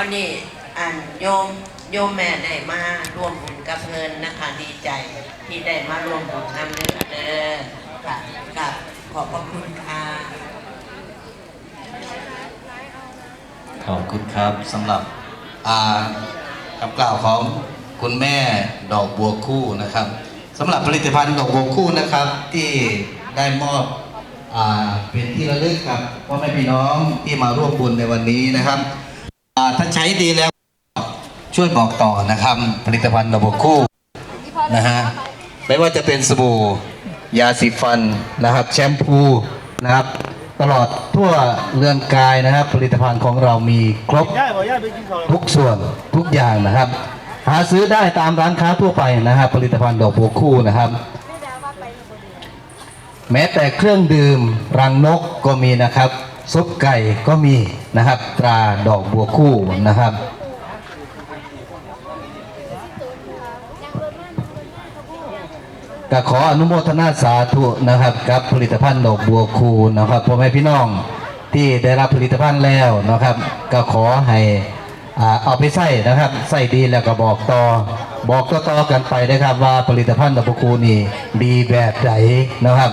วันนี้อันโยมโยมแม่ได้มาร่วมบุญกับเงินนะคะดีใจที่ได้มาร่วมบุญนำเด้อเด้อค่ะกับขอบพระคุณค่ะขอบคุณครับสำหรับอ่าคำกล่าวของคุณแม่ดอกบัวคู่นะครับสำหรับผลิตภัณฑ์ดอกบัวคู่นะครับที่ได้มอบอเป็นที่ระลึกกับพ่อแม่พี่น้องที่มาร่วมบุญในวันนี้นะครับ ถ้าใช้ดีแล้วช่วยบอกต่อนะครับ ผลิตภัณฑ์ดอกบคู่นะฮะไม่ว่าจะเป็นสบู่ยาสีฟันนะครับ แชมพูนะครับ ตลอดทั่วเรือนกายนะครับ ผลิตภัณฑ์ของเรามีครบทุกส่วนทุกอย่างนะครับ หาซื้อได้ตามร้านค้าทั่วไปนะครับ ผลิตภัณฑ์ดอกบัวคู่นะครับ แม้แต่เครื่องดื่มรังนกก็มีนะครับ ซุปไก่ก็มีนะครับ ตราดอกบัวคู่นะครับ ก็ขออนุโมทนาสาธุนะครับกับผลิตภัณฑ์ดอกบัวคูนะครับพ่อแม่พี่น้องที่ได้รับผลิตภัณฑ์แล้วนะครับ ก็ขอให้อ่าเอาไปใส่นะครับใส่ดีแล้วก็บอกต่อ บอกต่อๆกันไปนะครับว่าผลิตภัณฑ์ดอกบัวคูนี่ดีแบบไหนนะครับ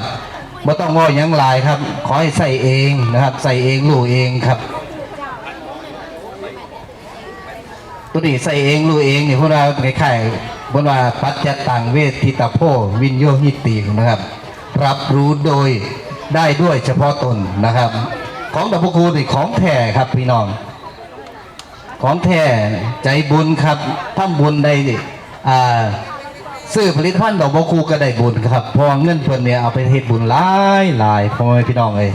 ไม่ต้องง้อยังลายครับ ขอให้ใส่เองนะครับ ใส่เองรู้เองครับตัวนี้ใส่เองรู้เองเนี่ยพวกเราคล้ายๆบนว่าปัจจตังเวทิตาโพวินโยหิตินะครับ รับรู้โดยได้ด้วยเฉพาะตนนะครับ ของดับคูนี่ของแท้ครับพี่น้อง ของแท้ใจบุญครับทำบุญได้อ่า ซื้อผลิตภัณฑ์ดอกบัวคูก็ได้บุญครับเพอเงินเพิ่นเนี่ยเอาไปเฮ็ดบุญหลายหลายพ่อแม่พี่น้องเอ้ย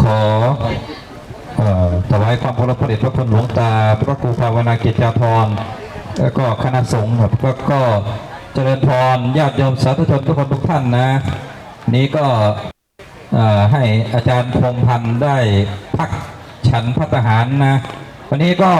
ขออ่อถวายความเคารพพระเดชพระคุณหลวงตา พระครูภาวนากิจาภรแล้วก็คณะสงฆ์ครับก็เจริญพรญาติโยมสาธุชนทุกคนทุกท่านนะ นี้ก็ ให้อาจารย์พงษ์พันธ์ได้พักฉันพัฒหารนะ วันนี้ก็